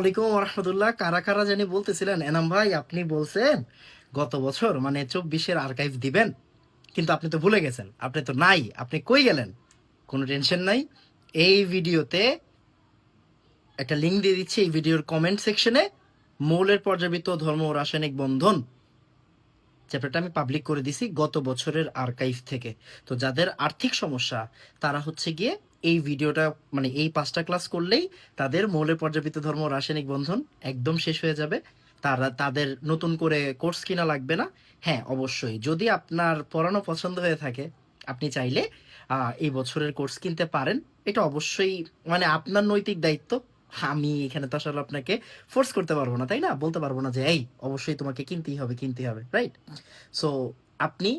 আলাইকুম রহমতুল্লাহ কারা কারা জানি বলতেছিলেন, এনাম ভাই, আপনি বলছেন গত বছর মানে চব্বিশের আর্কাইভ দিবেন, কিন্তু আপনি তো ভুলে গেছেন, আপনি তো নাই, আপনি কই গেলেন? কোনো টেনশন নাই? এই ভিডিওতে একটা লিঙ্ক দিয়ে দিচ্ছি এই ভিডিওর কমেন্ট সেকশনে মৌলের পর্যাবৃত্ত ধর্ম ও রাসায়নিক বন্ধন চ্যাপ্টারটা আমি পাবলিক করে দিছি গত বছরের আর্কাইভ থেকে। তো যাদের আর্থিক সমস্যা, তারা হচ্ছে গিয়ে এই ভিডিওটা মানে এই পাঁচটা ক্লাস করলেই তাদের মৌলের পর্যাবৃত্ত ধর্ম, রাসায়নিক বন্ধন একদম শেষ হয়ে যাবে। তারা, তাদের নতুন করে কোর্স কিনা লাগবে না? হ্যাঁ অবশ্যই। যদি আপনার পড়ানো পছন্দ হয়ে থাকে, আপনি চাইলে এই বছরের কোর্স কিনতে পারেন। এটা অবশ্যই মানে আপনার নৈতিক দায়িত্ব। আমি এখানে তো আসলে আপনাকে ফোর্স করতে পারব না, তাই না? বলতে পারব না যে, এই, অবশ্যই তোমাকে কিনতেই হবে কিনতেই হবে রাইট সো আপনি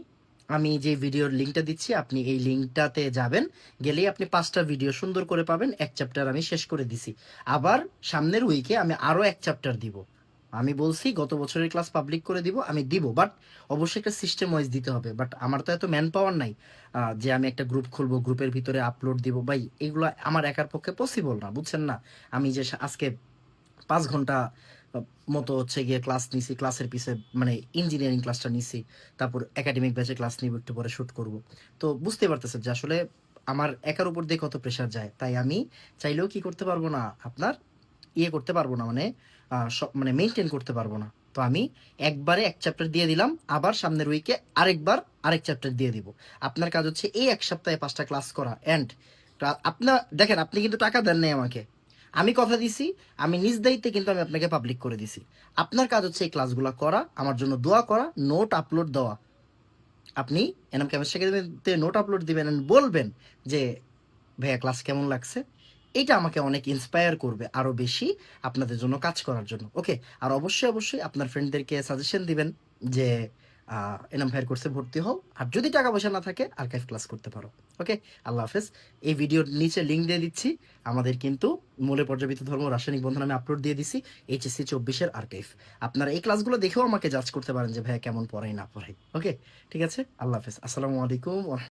আমি যে ভিডিওর লিঙ্কটা দিচ্ছি, আপনি এই লিঙ্কটাতে যাবেন, গেলেই আপনি পাঁচটা ভিডিও সুন্দর করে পাবেন, এক চ্যাপ্টার আমি শেষ করে দিছি। আবার সামনের উইকে আমি আরও এক চ্যাপ্টার দিব। আমি বলছি, গত বছরের ক্লাস পাবলিক করে দিব, আমি দিব, বাট অবশ্যই একটা সিস্টেম ওয়াইজ দিতে হবে। বাট আমার তো এত ম্যান পাওয়ার নাই যে আমি একটা গ্রুপ খুলবো, গ্রুপের ভিতরে আপলোড দিব। ভাই, এগুলো আমার একার পক্ষে পসিবল না, বুঝছেন না? আমি যে আজকে পাঁচ ঘণ্টা মতো হচ্ছে গিয়ে ক্লাস নিছি ক্লাসের পিছে মানে ইঞ্জিনিয়ারিং ক্লাসটা নিছি, তারপর একাডেমিক ব্যাচে ক্লাস নিব, একটু পরে শুট করব। তো বুঝতে পারতেছেন যে আসলে আমার একার উপর দিয়ে কত প্রেশার যায়। তাই আমি চাইলেও কি করতে পারব না, আপনার ইয়ে করতে পারব না মানে সব মানে মেনটেন করতে পারব না। তো আমি একবারে এক চ্যাপ্টার দিয়ে দিলাম, আবার সামনের উইকে আরেকবার আরেক চ্যাপ্টার দিয়ে দিব। আপনার কাজ হচ্ছে এই এক সপ্তাহে পাঁচটা ক্লাস করা। অ্যান্ড আপনার দেখেন, আপনি কিন্তু টাকা দেন নাই আমাকে। আমি কথা দিছি, আমি নিজ দায়িত্বে কিন্তু আমি আপনাকে পাবলিক করে দিছি। আপনার কাজ হচ্ছে এই ক্লাসগুলো করা, আমার জন্য দোয়া করা নোট আপলোড দেওয়া। আপনি এনাম কেমিস্ট্রি একাডেমিতে নোট আপলোড দিবেন বলবেন যে, ভাইয়া ক্লাস কেমন লাগছে? এটা আমাকে অনেক ইন্সপায়ার করবে আরও বেশি আপনাদের জন্য কাজ করার জন্য। ওকে আর অবশ্যই অবশ্যই আপনার ফ্রেন্ডদেরকে সাজেশন দিবেন যে আহ, এনাম ভাইয়ের কোর্সে ভর্তি হও। আর যদি টাকা পয়সা না থাকে আর্কাইভ ক্লাস করতে পারো। ওকে আল্লাহ হাফেজ। এই ভিডিওর নিচে লিঙ্ক দিয়ে দিচ্ছি। আমাদের কিন্তু মূলে পর্যাবৃত্ত ধর্ম রাসায়নিক বন্ধন আমি আপলোড দিয়ে দিছি এইচএসসি চব্বিশের আর্কাইভ আপনারা এই ক্লাসগুলো দেখেও আমাকে জাজ করতে পারেন যে ভাইয়া কেমন পড়াই না পড়াই ওকে ঠিক আছে? আল্লাহ হাফেজ। আসসালামু আলাইকুম